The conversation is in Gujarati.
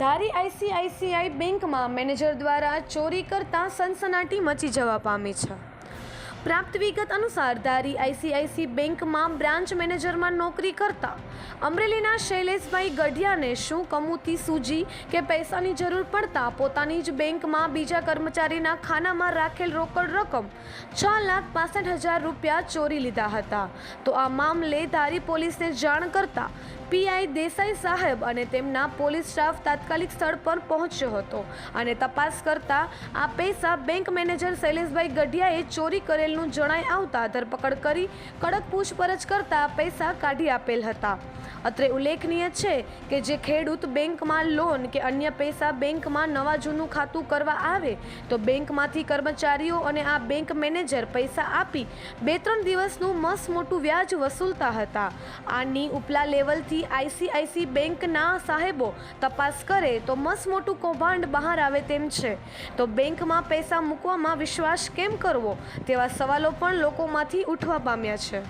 ધારી આઈસીઆઈસીઆઈ બેંકમાં મેનેજર દ્વારા ચોરી કરતા સનસનાટી મચી જવા પામી છે. પ્રાપ્ત વિગત અનુસાર ધારી આઈસીઆઈસી બેંકમાં બ્રાન્ચ મેનેજરમાં નોકરી કરતા અમરેલીના શૈલેષભાઈ ગઢિયાને શું કમૂતી સૂજી કે પૈસાની જરૂર પડતા પોતાની જ બેંકમાં બીજા કર્મચારીના ખાનામાં રાખેલ રોકડ રકમ છ લાખ પાસઠ હજાર રૂપિયા ચોરી લીધા હતા. તો આ મામલે ધારી પોલીસને જાણ કરતા પીઆઈ દેસાઈ સાહેબ અને તેમના પોલીસ સ્ટાફ તાત્કાલિક સ્થળ પર પહોંચ્યો હતો અને તપાસ કરતા આ પૈસા બેંક મેનેજર શૈલેષભાઈ ગઢિયાએ ચોરી કરેલનું જણાઈ આવતા ધરપકડ કરી કડક પૂછપરછ કરતા પૈસા કાઢી આપેલ હતા. અત્રે ઉલ્લેખનીય છે કે જે ખેડૂત બેંકમાં લોન કે અન્ય પૈસા બેંકમાં નવા જૂનું ખાતું કરવા આવે, તો બેંકમાંથી કર્મચારીઓ અને આ બેંક મેનેજર પૈસા આપી બે ત્રણ દિવસનું મસ મોટું વ્યાજ વસૂલતા હતા. આની ઉપલા લેવલથી આઈસીઆઈસી બેંકના સાહેબો તપાસ કરે તો મસ મોટું કૌભાંડ બહાર આવે તેમ છે. તો બેંકમાં પૈસા મૂકવામાં વિશ્વાસ કેમ કરવો તેવા સવાલો પણ લોકોમાંથી ઉઠવા પામ્યા છે.